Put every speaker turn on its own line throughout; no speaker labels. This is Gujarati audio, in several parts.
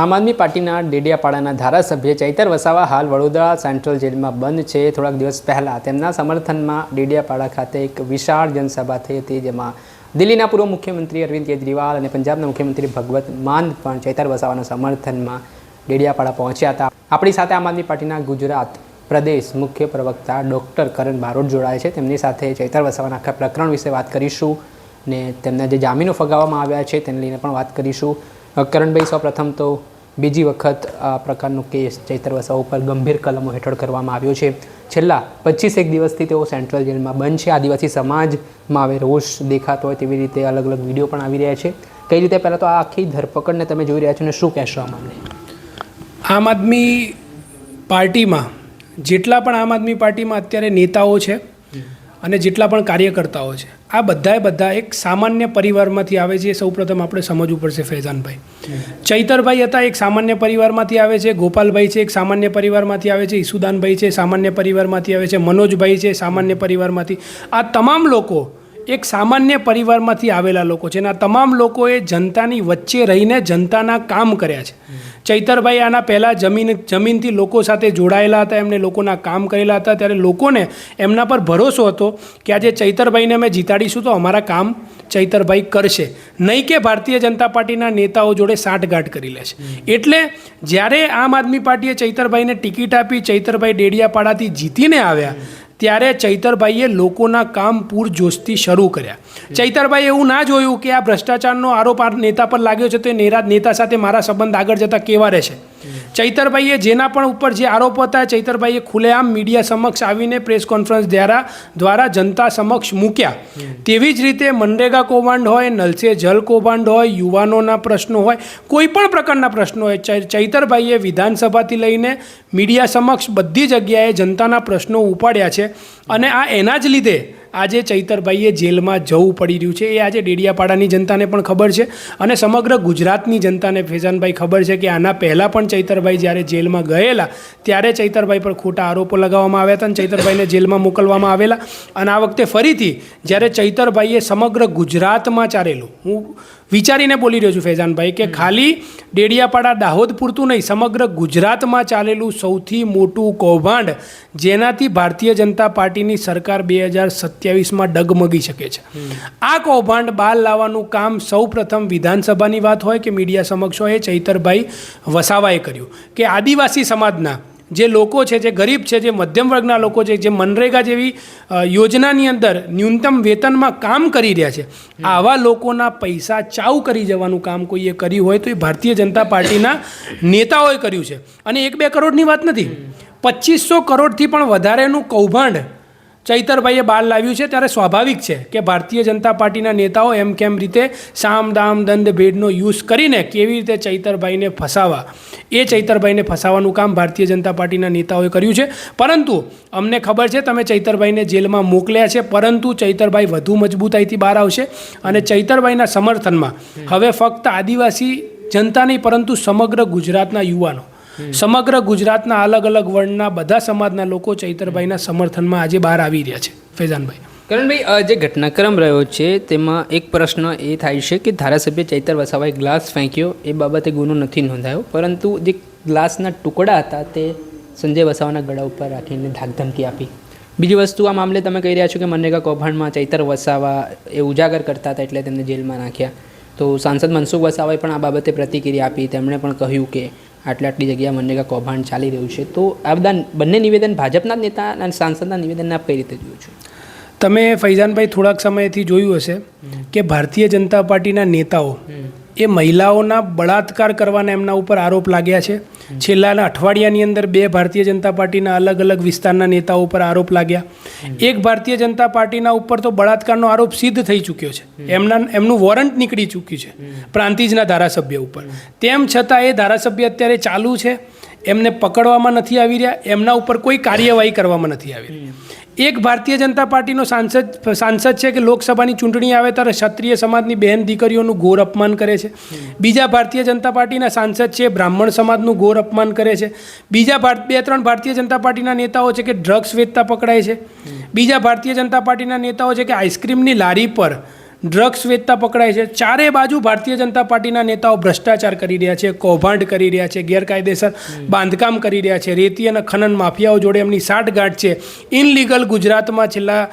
આમ આદમી પાર્ટીના ડેડિયાપાડાના ધારાસભ્ય ચૈતર વસાવા હાલ વડોદરા સેન્ટ્રલ જેલમાં બંધ છે. થોડાક દિવસ પહેલાં તેમના સમર્થનમાં ડેડિયાપાડા ખાતે એક વિશાળ જનસભા થઈ હતી, જેમાં દિલ્હીના પૂર્વ મુખ્યમંત્રી અરવિંદ કેજરીવાલ અને પંજાબના મુખ્યમંત્રી ભગવત માન પણ ચૈતર વસાવાના સમર્થનમાં ડેડિયાપાડા પહોંચ્યા હતા. આપણી સાથે આમ આદમી પાર્ટીના ગુજરાત પ્રદેશ મુખ્ય પ્રવક્તા ડૉક્ટર કરણ બારોટ જોડાય છે. તેમની સાથે ચૈતર વસાવાના આખા પ્રકરણ વિશે વાત કરીશું ને તેમના જે જામીનો ફગાવવામાં આવ્યા છે, તેને લઈને પણ વાત કરીશું. કરણભાઈ સૌપ્રથમ તો બીજી વખત આ પ્રકારનો કેસ ચૈતર વસાવા ઉપર ગંભીર કલમો હેઠળ કરવામાં આવ્યો છે. છેલ્લા પચીસ એક દિવસથી તેઓ સેન્ટ્રલ જેલમાં બંધ છે. આદિવાસી સમાજમાં હવે રોષ દેખાતો હોય તેવી રીતે અલગ અલગ વીડિયો પણ આવી રહ્યા છે. કઈ રીતે પહેલાં તો આ આખી ધરપકડને તમે જોઈ રહ્યા છો અને શું કહેશો આ મામલે
આમ આદમી પાર્ટીમાં જેટલા પણ આમ આદમી પાર્ટીમાં અત્યારે નેતાઓ છે અને જેટલા પણ કાર્યકર્તાઓ છે આ બધાએ બધા એક સામાન્ય પરિવારમાંથી આવે છે એ સૌપ્રથમ આપણે સમજવું પડશે ફૈઝાનભાઈ. ચૈતરભાઈ હતા એક સામાન્ય પરિવારમાંથી આવે છે ગોપાલભાઈ છે એક સામાન્ય પરિવારમાંથી આવે છે ઈસુદાનભાઈ છે સામાન્ય પરિવારમાંથી આવે છે મનોજભાઈ છે સામાન્ય પરિવારમાંથી. આ તમામ લોકો એક સામાન્ય પરિવારમાંથી આવેલા લોકો છે અને આ તમામ લોકોએ જનતાની વચ્ચે રહીને જનતાના કામ કર્યા છે. ચૈતરભાઈ આના પહેલાં જમીન જમીનથી લોકો સાથે જોડાયેલા હતા, એમને લોકોના કામ કરેલા હતા, ત્યારે લોકોને એમના પર ભરોસો હતો કે આજે ચૈતરભાઈને અમે જીતાડીશું તો અમારા કામ ચૈતરભાઈ કરશે. નહીં કે ભારતીય જનતા પાર્ટીના નેતાઓ જોડે સાંઠગાંઠ કરી લે છે એટલે જ્યારે આમ આદમી પાર્ટીએ ચૈતરભાઈને ટિકિટ આપી, ચૈતરભાઈ ડેડિયાપાડાથી જીતીને આવ્યા ત્યારે ચૈતરભાઈએ લોકોના કામ પૂરજોશથી શરૂ કર્યા. ચૈતરભાઈ એવું ના જોયું કે આ ભ્રષ્ટાચારનો આરોપ આ નેતા પર લાગ્યો છે, તો એ નેરા નેતા સાથે મારા સંબંધ આગળ જતાં કેવા રહેશે? ચૈતરભાઈએ જેના પણ ઉપર જે આરોપ હતા, ચૈતરભાઈએ ખુલ્લેઆમ મીડિયા સમક્ષ આવીને પ્રેસ કોન્ફરન્સ દ્વારા દ્વારા જનતા સમક્ષ મૂક્યા. તેવી જ રીતે મનરેગા કૌભાંડ હોય, નલસે જલ કૌભાંડ હોય, યુવાનોના પ્રશ્નો હોય, કોઈ પણ પ્રકારના પ્રશ્નો હોય ચૈતરભાઈએ વિધાનસભાથી લઈને મીડિયા સમક્ષ બધી જગ્યાએ જનતાના પ્રશ્નો ઉપાડ્યા છે. અને આ એના જ લીધે આજે ચૈતરભાઈએ જેલમાં જવું પડી રહ્યું છે. એ આજે ડેડિયાપાડાની જનતાને પણ ખબર છે અને સમગ્ર ગુજરાતની જનતાને ફેઝાનભાઈ ખબર છે કે આના પહેલાં પણ ચૈતરભાઈ જ્યારે જેલમાં ગયેલા, ત્યારે ચૈતરભાઈ પર ખોટા આરોપો લગાવવામાં આવ્યા હતા અને ચૈતરભાઈને જેલમાં મોકલવામાં આવેલા. અને આ વખતે ફરીથી જ્યારે ચૈતરભાઈએ સમગ્ર ગુજરાતમાં ચાલેલું હું વિચારીને બોલી રહ્યો છું ફૈઝાનભાઈ કે ખાલી ડેડિયાપાડા દાહોદ પૂરતું નહીં સમગ્ર ગુજરાતમાં ચાલેલું સૌથી મોટું કૌભાંડ જેનાથી ભારતીય જનતા પાર્ટીની સરકાર બે હજાર સત્યાવીસમાં ડગમગી શકે છે. આ કૌભાંડ બહાર લાવવાનું કામ સૌ પ્રથમ વિધાનસભાની વાત હોય કે મીડિયા સમક્ષ હોય એ ચૈતરભાઈ વસાવાએ કર્યું કે આદિવાસી સમાજના જે લોકો છે, જે ગરીબ છે, જે મધ્યમ વર્ગના લોકો છે, જે મનરેગા જેવી યોજનાની અંદર ન્યૂનતમ વેતનમાં કામ કરી રહ્યા છે, આવા લોકોના પૈસા ચાઉ કરી જવાનું કામ કોઈએ કર્યું હોય તો એ ભારતીય જનતા પાર્ટીના નેતાઓએ કર્યું છે. અને એક બે કરોડની વાત નથી, પચીસો કરોડથી પણ વધારેનું કૌભાંડ ચૈતરભાઈએ બહાર લાવ્યું છે ત્યારે સ્વાભાવિક છે કે ભારતીય જનતા પાર્ટીના નેતાઓ એમ કેમ રીતે સામ દામ દંડ ભેદનો યુઝ કરીને કેવી રીતે ચૈતરભાઈને ફસાવા? એ ચૈતરભાઈને ફસાવાનું કામ ભારતીય જનતા પાર્ટીના નેતાઓએ કર્યું છે. પરંતુ અમને ખબર છે તમે ચૈતરભાઈને જેલમાં મોકલ્યા છે પરંતુ ચૈતરભાઈ વધુ મજબૂતાઈથી બહાર આવશે અને ચૈતરભાઈના સમર્થનમાં. હવે ફક્ત આદિવાસી જનતા નહીં પરંતુ સમગ્ર ગુજરાતના યુવાનો. સમગ્ર ગુજરાતના અલગ અલગ વર્ણના બધા સમાજના લોકો ચૈતરભાઈના સમર્થનમાં આજે બહાર આવી રહ્યા છે. ફૈઝાનભાઈ.
કરણભાઈ જે ઘટનાક્રમ રહ્યો છે તેમાં એક પ્રશ્ન એ થાય છે કે ધારાસભ્ય ચૈતર વસાવાએ ગ્લાસ ફેંક્યો એ બાબતે ગુનો નથી નોંધાયો પરંતુ જે ગ્લાસના ટુકડા હતા તે સંજય વસાવાના ગળા ઉપર રાખીને ધાકધમકી આપી. બીજી વસ્તુ આ મામલે તમે કહી રહ્યા છો કે મનરેગા કૌભાંડમાં ચૈતર વસાવા એ ઉજાગર કરતા હતા એટલે તેમને જેલમાં નાખ્યા તો સાંસદ મનસુખ વસાવાએ પણ આ બાબતે પ્રતિક્રિયા આપી તેમણે પણ કહ્યું કે આટલી આટલી જગ્યાએ મનરેગા કૌભાંડ ચાલી રહ્યું છે. તો આ બધા બંને નિવેદન ભાજપના જ નેતા અને સાંસદના નિવેદનને આપ કઈ રીતે જોયું છે?
તમે ફૈઝાનભાઈ થોડાક સમયથી જોયું હશે કે ભારતીય જનતા પાર્ટીના નેતાઓ એ મહિલાઓના બળાત્કાર કરવાના એમના ઉપર આરોપ લાગ્યા છે. છેલ્લાના અઠવાડિયાની અંદર બે ભારતીય જનતા પાર્ટીના અલગ અલગ વિસ્તારના નેતાઓ ઉપર આરોપ લાગ્યા. એક ભારતીય જનતા પાર્ટીના ઉપર તો બળાત્કારનો આરોપ સિદ્ધ થઈ ચૂક્યો છે. એમના એમનું વોરંટ નીકળી ચૂક્યું છે પ્રાંતિજના ધારાસભ્ય ઉપર. તેમ છતાં એ ધારાસભ્ય અત્યારે ચાલુ છે. એમને પકડવામાં નથી આવી રહ્યા. એમના ઉપર કોઈ કાર્યવાહી કરવામાં નથી આવી. રહી એક ભારતીય જનતા પાર્ટીનો સાંસદ સાંસદ છે કે લોકસભાની ચૂંટણી આવે ત્યારે ક્ષત્રિય સમાજની બહેન દીકરીઓનું ઘોર અપમાન કરે છે. બીજા ભારતીય જનતા પાર્ટીના સાંસદ છે, બ્રાહ્મણ સમાજનું ઘોર અપમાન કરે છે. બીજા ભારત બે ત્રણ ભારતીય જનતા પાર્ટીના નેતાઓ છે કે ડ્રગ્સ વેચતા પકડાય છે. બીજા ભારતીય જનતા પાર્ટીના નેતાઓ છે કે આઈસ્ક્રીમની લારી પર ડ્રગ્સ વેચતા પકડાય છે. ચારે બાજુ ભારતીય જનતા પાર્ટીના નેતાઓ ભ્રષ્ટાચાર કરી રહ્યા છે, કૌભાંડ કરી રહ્યા છે, ગેરકાયદેસર બાંધકામ કરી રહ્યા છે. રેતી અને ખનન માફિયાઓ જોડે એમની સાઠગાંઠ છે. ઇનલીગલ ગુજરાતમાં છેલ્લા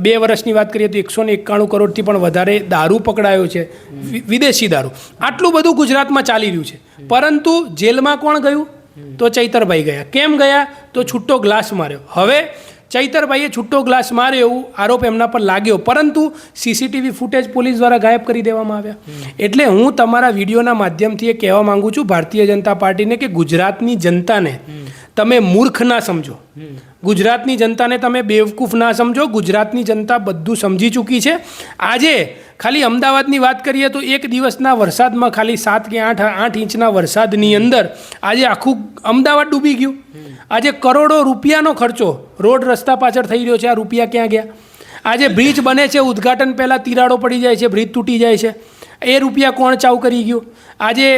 બે વર્ષની વાત કરીએ તો એકસો ને એકાણું કરોડથી પણ વધારે દારૂ પકડાયો છે. વિદેશી દારૂ. આટલું બધું ગુજરાતમાં ચાલી રહ્યું છે. પરંતુ જેલમાં કોણ ગયું? તો ચૈતરભાઈ ગયા. કેમ ગયા? તો છૂટો ગ્લાસ માર્યો. હવે ચૈતરભાઈએ છૂટો ગ્લાસ માર્યો એવું આરોપ એમના પર લાગ્યો. પરંતુ સીસીટીવી ફૂટેજ પોલીસ દ્વારા ગાયબ કરી દેવામાં આવ્યા. એટલે હું તમારા વિડીયોના માધ્યમથી એ કહેવા માંગુ છું, ભારતીય જનતા પાર્ટીને કે ગુજરાતની જનતાને. તમે મૂર્ખ ના સમજો. ગુજરાતની જનતાને તમે બેવકૂફ ના સમજો. ગુજરાતની જનતા બધું સમજી ચૂકી છે. આજે ખાલી અમદાવાદની વાત કરીએ તો એક દિવસના વરસાદમાં ખાલી સાત કે આઠ આઠ ઇંચના વરસાદની અંદર આજે આખું અમદાવાદ ડૂબી ગયું. આજે કરોડો રૂપિયાનો ખર્ચો રોડ રસ્તા પાછળ થઈ રહ્યો છે. આ રૂપિયા ક્યાં ગયા? આજે બ્રિજ બને છે. ઉદ્ઘાટન પહેલાં તિરાડો પડી જાય છે. બ્રિજ તૂટી જાય છે. એ રૂપિયા કોણ ચાવ કરી ગયું? આજે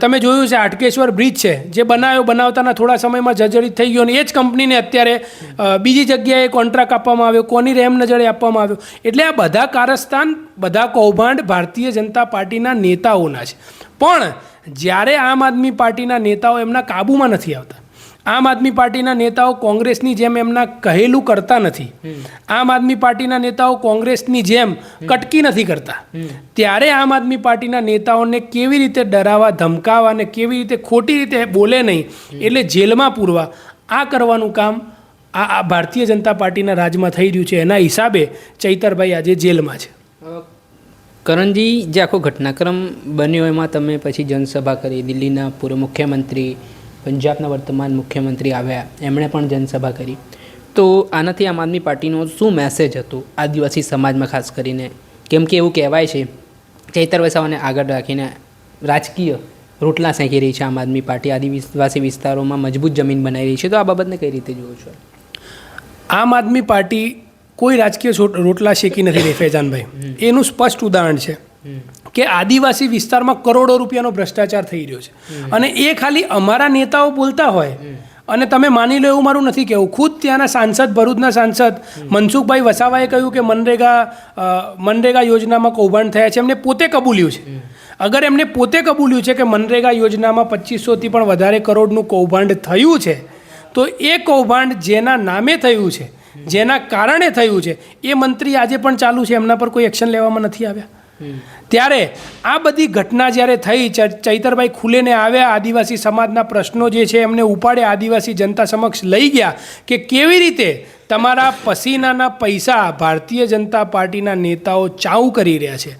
તમે જોયું છે, હાટકેશ્વર બ્રિજ છે, જે બનાવ્યો બનાવતાના થોડા સમયમાં જર્જરિત થઈ ગયો અને એ જ કંપનીને અત્યારે બીજી જગ્યાએ કોન્ટ્રાક્ટ આપવામાં આવ્યો, કોની રેમ નજરે આપવામાં આવ્યો. એટલે આ બધા કારસ્તાન, બધા કૌભાંડ ભારતીય જનતા પાર્ટીના નેતાઓના છે. પણ જ્યારે આમ આદમી પાર્ટીના નેતાઓ એમના કાબૂમાં નથી આવતા આમ આદમી પાર્ટીના નેતાઓ કોંગ્રેસની જેમ એમના કહેલું કરતા નથી. આમ આદમી પાર્ટીના નેતાઓ કોંગ્રેસની જેમ કટકી નથી કરતા. ત્યારે આમ આદમી પાર્ટીના નેતાઓને કેવી રીતે ડરાવવા ધમકાવવા અને કેવી રીતે ખોટી રીતે બોલે નહીં એટલે જેલમાં પૂરવા આ કરવાનું કામ આ આ ભારતીય જનતા પાર્ટીના રાજમાં થઈ રહ્યું છે. એના હિસાબે ચૈતરભાઈ આજે જેલમાં છે.
કરણજી જે આખો ઘટનાક્રમ બન્યો એમાં તમે પછી જનસભા કરી દિલ્હીના પૂર્વ મુખ્યમંત્રી પંજાબના વર્તમાન મુખ્યમંત્રી આવ્યા એમણે પણ જનસભા કરી. તો આનાથી આમ આદમી પાર્ટીનો શું મેસેજ હતો આદિવાસી સમાજમાં ખાસ કરીને? કેમ કે એવું કહેવાય છે ચૈતર વસાવાને આગળ રાખીને રાજકીય રોટલા સેંકી રહી છે આમ આદમી પાર્ટી. આદિવાસી વિસ્તારોમાં મજબૂત જમીન બનાવી રહી છે. તો આ બાબતને કઈ રીતે જુઓ છો?
આમ આદમી પાર્ટી કોઈ રાજકીય રોટલા શેકી નથી રહી ફૈજાનભાઈ એનું સ્પષ્ટ ઉદાહરણ છે. કે આદિવાસી વિસ્તારમાં કરોડો રૂપિયાનો ભ્રષ્ટાચાર થઈ રહ્યો છે. અને એ ખાલી અમારા નેતાઓ બોલતા હોય અને તમે માની લો એવું મારું નથી કહેવું. ખુદ ત્યાંના સાંસદ ભરૂચના સાંસદ મનસુખભાઈ વસાવાએ કહ્યું કે મનરેગા મનરેગા યોજનામાં કૌભાંડ થયા છે. એમને પોતે કબૂલ્યું છે. અગર એમને પોતે કબૂલ્યું છે કે મનરેગા યોજનામાં પચીસોથી પણ વધારે કરોડનું કૌભાંડ થયું છે તો એ કૌભાંડ જેના નામે થયું છે જેના કારણે થયું છે એ મંત્રી આજે પણ ચાલુ છે. એમના પર કોઈ એક્શન લેવામાં નથી આવ્યા. ત્યારે આ બધી ઘટના જ્યારે થઈ ચૈતરભાઈ ખુલેને આવ્યા, આદિવાસી સમાજના પ્રશ્નો જે છે એમને ઉપાડે, આદિવાસી જનતા સમક્ષ લઈ ગયા કે કેવી રીતે તમારા પસીનાના પૈસા ભારતીય જનતા પાર્ટીના નેતાઓ ચાઉ કરી રહ્યા છે.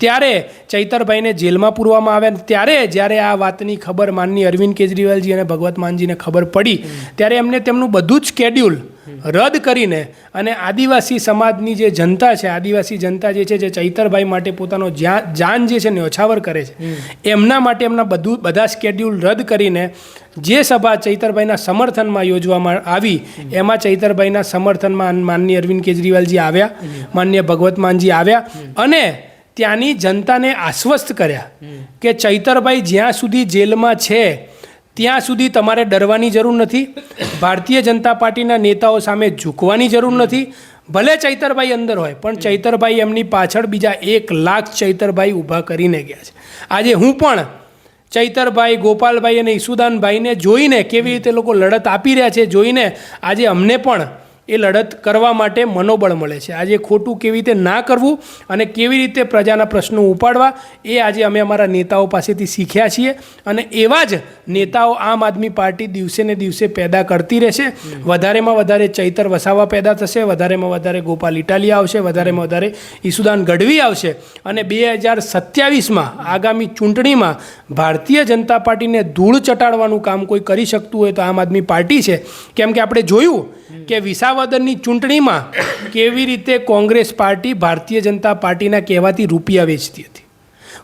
ત્યારે ચૈતરભાઈને જેલમાં પૂરવામાં આવ્યા ત્યારે જ્યારે આ વાતની ખબર માનની અરવિંદ કેજરીવાલજી અને ભગવત માનજીને ખબર પડી, ત્યારે એમને તેમનું બધું જ સ્કેડ્યુલ રદ કરીને અને આદિવાસી સમાજની જે જનતા છે આદિવાસી જનતા જે છે જે ચૈતરભાઈ માટે પોતાનો જાન જે છે ન્યોછાવર કરે છે એમના માટે એમના બધું બધા સ્કેડ્યુલ રદ કરીને જે સભા ચૈતરભાઈના સમર્થનમાં યોજવામાં આવી એમાં ચૈતરભાઈના સમર્થનમાં માનનીય અરવિંદ કેજરીવાલજી આવ્યા માનનીય ભગવત માનજી આવ્યા અને ત્યાંની જનતાને આશ્વસ્ત કર્યા કે ચૈતરભાઈ જ્યાં સુધી જેલમાં છે ત્યાં સુધી તમારે ડરવાની જરૂર નથી. ભારતીય જનતા પાર્ટીના નેતાઓ સામે ઝૂકવાની જરૂર નથી. ભલે ચૈતરભાઈ અંદર હોય, પણ ચૈતરભાઈ એમની પાછળ બીજા એક લાખ ચૈતરભાઈ ઊભા કરીને ગયા છે. આજે હું પણ ચૈતરભાઈ, ગોપાલભાઈ અને ઈસુદાનભાઈને જોઈને કેવી રીતે લોકો લડત આપી રહ્યા છે, જોઈને આજે અમને પણ એ લડત કરવા માટે મનોબળ મળે છે. આજે ખોટું કેવી રીતે ના કરવું અને કેવી રીતે પ્રજાના પ્રશ્નો ઉપાડવા, એ આજે અમે અમારા નેતાઓ પાસેથી શીખ્યા છીએ અને એવા જ નેતાઓ આમ આદમી પાર્ટી દિવસે ને દિવસે પેદા કરતી રહેશે. વધારેમાં વધારે ચૈતર વસાવા પેદા થશે, વધારેમાં વધારે ગોપાલ ઇટાલિયા આવશે, વધારેમાં વધારે ઈસુદાન ગઢવી આવશે અને બે હજાર સત્યાવીસમાં આગામી ચૂંટણીમાં ભારતીય જનતા પાર્ટીને ધૂળ ચટાડવાનું કામ કોઈ કરી શકતું હોય તો આમ આદમી પાર્ટી છે. કેમ કે આપણે જોયું કે વિસાવદરની ચૂંટણીમાં કેવી રીતે કોંગ્રેસ પાર્ટી ભારતીય જનતા પાર્ટીના કહેવાથી રૂપિયા વેચતી હતી?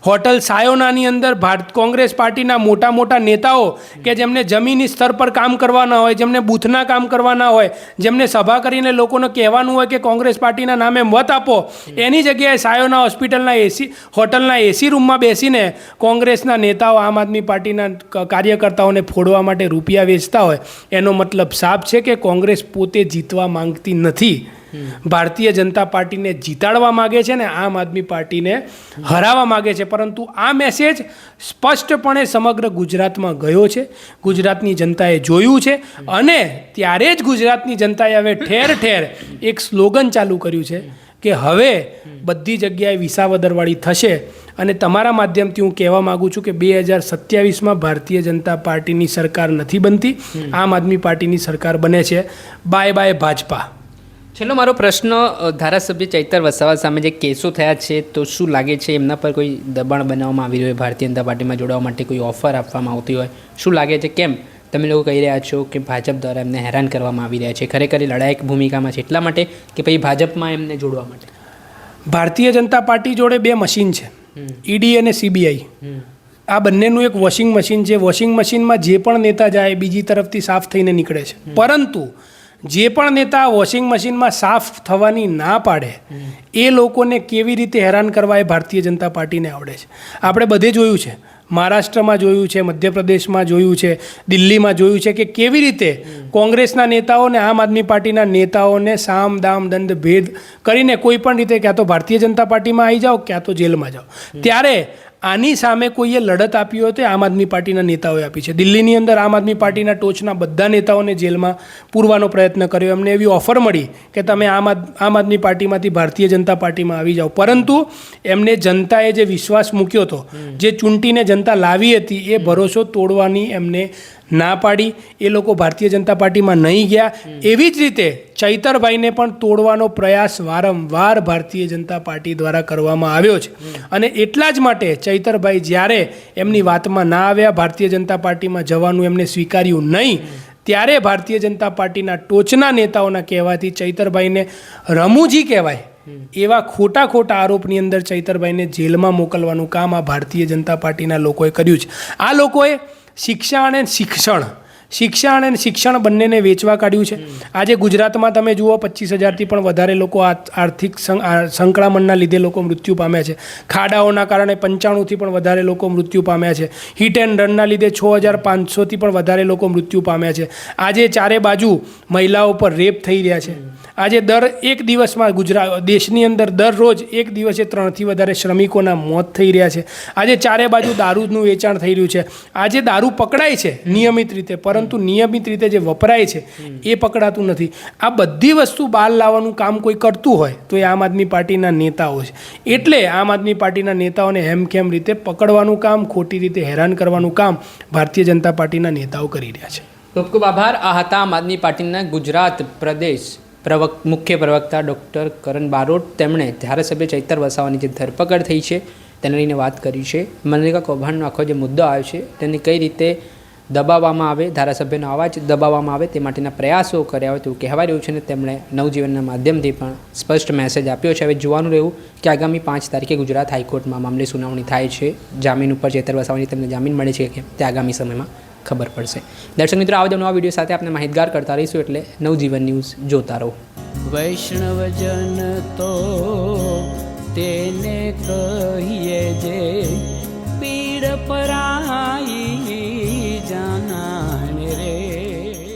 હોટલ સાયોનાની અંદર ભારત કોંગ્રેસ પાર્ટીના મોટા મોટા નેતાઓ કે જેમને જમીની સ્તર પર કામ કરવાના હોય, જેમને બૂથના કામ કરવાના હોય, જેમને સભા કરીને લોકોને કહેવાનું હોય કે કોંગ્રેસ પાર્ટીના નામે મત આપો, એની જગ્યાએ સાયોના હોસ્પિટલના એસી, હોટલના એસી રૂમમાં બેસીને કોંગ્રેસના નેતાઓ આમ આદમી પાર્ટીના કાર્યકર્તાઓને ફોડવા માટે રૂપિયા વેચતા હોય, એનો મતલબ સાફ છે કે કોંગ્રેસ પોતે જીતવા માંગતી નથી. ભારતીય જનતા પાર્ટીને જીતાડવા માગે છે ને આમ આદમી પાર્ટીને હરાવવા માગે છે. પરંતુ આ મેસેજ સ્પષ્ટપણે સમગ્ર ગુજરાતમાં ગયો છે. ગુજરાતની જનતાએ જોયું છે અને ત્યારે જ ગુજરાતની જનતાએ હવે ઠેર ઠેર એક સ્લોગન ચાલુ કર્યું છે કે હવે બધી જગ્યાએ વિસાવદરવાળી થશે અને તમારા માધ્યમથી હું કહેવા માગું છું કે બે હજાર સત્યાવીસમાં ભારતીય જનતા પાર્ટીની સરકાર નથી બનતી. આમ આદમી પાર્ટીની સરકાર બને છે. Bye bye Bhajpa.
છેલ્લો મારો પ્રશ્ન ધારાસભ્ય ચૈતર વસાવા સામે જે કેસો થયા છે તો શું લાગે છે એમના પર કોઈ દબાણ બનાવવામાં આવી રહ્યું હોય? ભારતીય જનતા પાર્ટીમાં જોડાવા માટે કોઈ ઓફર આપવામાં આવતી હોય? શું લાગે છે? કેમ? તમે લોકો કહી રહ્યા છો કે ભાજપ દ્વારા એમને હેરાન કરવામાં આવી રહ્યા છે. ખરેખર એ લડાયક ભૂમિકામાં છે એટલા માટે કે પછી ભાજપમાં એમને જોડવા માટે?
ભારતીય જનતા પાર્ટી જોડે બે મશીન છે. ઈડી અને સીબીઆઈ. આ બંનેનું એક વોશિંગ મશીન છે. વોશિંગ મશીનમાં જે પણ નેતા જાય બીજી તરફથી સાફ થઈને નીકળે છે. પરંતુ જે પણ નેતા વોશિંગ મશીનમાં સાફ થવાની ના પાડે, એ લોકોને કેવી રીતે હેરાન કરવા એ ભારતીય જનતા પાર્ટીને આવડે છે. આપણે બધે જોયું છે. મહારાષ્ટ્રમાં જોયું છે, મધ્યપ્રદેશમાં જોયું છે, દિલ્હીમાં જોયું છે કે કેવી રીતે કોંગ્રેસના નેતાઓને આમ આદમી પાર્ટીના નેતાઓને સામ, દામ, દંડ, ભેદ કરીને કોઈ પણ રીતે ક્યાં તો ભારતીય જનતા પાર્ટીમાં આવી જાઓ, ક્યાં તો જેલમાં જાઓ. ત્યારે આની સામે કોઈએ લડત આપી હોય તો આમ આદમી પાર્ટીના નેતાઓએ આપી છે. દિલ્હીની અંદર આમ આદમી પાર્ટીના ટોચના બધા નેતાઓને જેલમાં પૂરવાનો પ્રયત્ન કર્યો. એમને એવી ઓફર મળી કે તમે આમ આદ આમ આદમી પાર્ટીમાંથી ભારતીય જનતા પાર્ટીમાં આવી જાઓ. પરંતુ એમને જનતાએ જે વિશ્વાસ મૂક્યો હતો જે ચૂંટીને જનતા લાવી હતી એ ભરોસો તોડવાની એમને ના પાડી એ લોકો ભારતીય જનતા પાર્ટીમાં નહીં ગયા. એવી જ રીતે ચૈતરભાઈને પણ તોડવાનો પ્રયાસ વારંવાર ભારતીય જનતા પાર્ટી દ્વારા કરવામાં આવ્યો છે. અને એટલા જ માટે ચૈતરભાઈ જ્યારે એમની વાતમાં ના આવ્યા ભારતીય જનતા પાર્ટીમાં જવાનું એમને સ્વીકાર્યું નહીં ત્યારે ભારતીય જનતા પાર્ટીના ટોચના નેતાઓના કહેવાથી ચૈતરભાઈને રમૂજી કહેવાય. એવા ખોટા ખોટા આરોપની અંદર ચૈતરભાઈને જેલમાં મોકલવાનું કામ આ ભારતીય જનતા પાર્ટીના લોકોએ કર્યું છે. આ લોકોએ શિક્ષા અને શિક્ષણ. શિક્ષા અને શિક્ષણ બંનેને વેચવા કાઢ્યું છે. આજે ગુજરાતમાં તમે જુઓ, પચીસ હજારથી પણ વધારે લોકો આર્થિક સં- આ સંકળામણના લીધે લોકો મૃત્યુ પામ્યા છે. ખાડાઓના કારણે પંચાણુંથી પણ વધારે લોકો મૃત્યુ પામ્યા છે. હિટ એન્ડ રનના લીધે છ હજાર પાંચસોથી પણ વધારે લોકો મૃત્યુ પામ્યા છે. આજે ચારે બાજુ મહિલાઓ પર રેપ થઈ રહ્યા છે. આજે દર એક દિવસમાં ગુજરાત દેશની અંદર દરરોજ એક દિવસે ત્રણથી વધારે શ્રમિકોના મોત થઈ રહ્યા છે. આજે ચારે બાજુ દારૂનું વેચાણ થઈ રહ્યું છે. આજે દારૂ પકડાય છે, નિયમિત રીતે, પરંતુ નિયમિત રીતે જે વપરાય છે, એ પકડાતું નથી. આ બધી વસ્તુ બહાર લાવવાનું કામ કોઈ કરતું હોય, તો એ આમ આદમી પાર્ટીના નેતાઓ છે. એટલે આમ આદમી પાર્ટીના નેતાઓને હેમખેમ રીતે પકડવાનું કામ, ખોટી રીતે હેરાન કરવાનું કામ ભારતીય જનતા પાર્ટીના નેતાઓ કરી રહ્યા છે.
ખૂબ ખૂબ આભાર. આ હતા આમ આદમી પાર્ટીના ગુજરાત પ્રદેશ પ્રવક, મુખ્ય પ્રવક્તા ડૉક્ટર કરણ બારોટ. તેમણે ધારાસભ્ય ચૈતર વસાવાની જે ધરપકડ થઈ છે, તેને લઈને વાત કરી છે. મનરેગા કૌભાંડનો આખો જે મુદ્દો આવ્યો છે, તેને કઈ રીતે દબાવવામાં આવે, ધારાસભ્યનો અવાજ દબાવવામાં આવે તે માટેના પ્રયાસો કર્યા હોય તેવું કહેવાય રહ્યું છે ને તેમણે નવજીવનના માધ્યમથી પણ સ્પષ્ટ મેસેજ આપ્યો છે. હવે જોવાનું રહ્યું કે આગામી પાંચ તારીખે ગુજરાત હાઈકોર્ટમાં મામલે સુનાવણી થાય છે. જામીન ઉપર ચેતર વસાવાની તેમને જામીન મળે છે કે તે આગામી સમયમાં ખબર પડશે. દર્શક મિત્રો આવા નવા વીડિયો સાથે આપણે માહિતગાર કરતા રહીશું એટલે નવજીવન ન્યૂઝ જોતા રહો.
વૈષ્ણવજન તો તેને કહીએ જે પીડ પર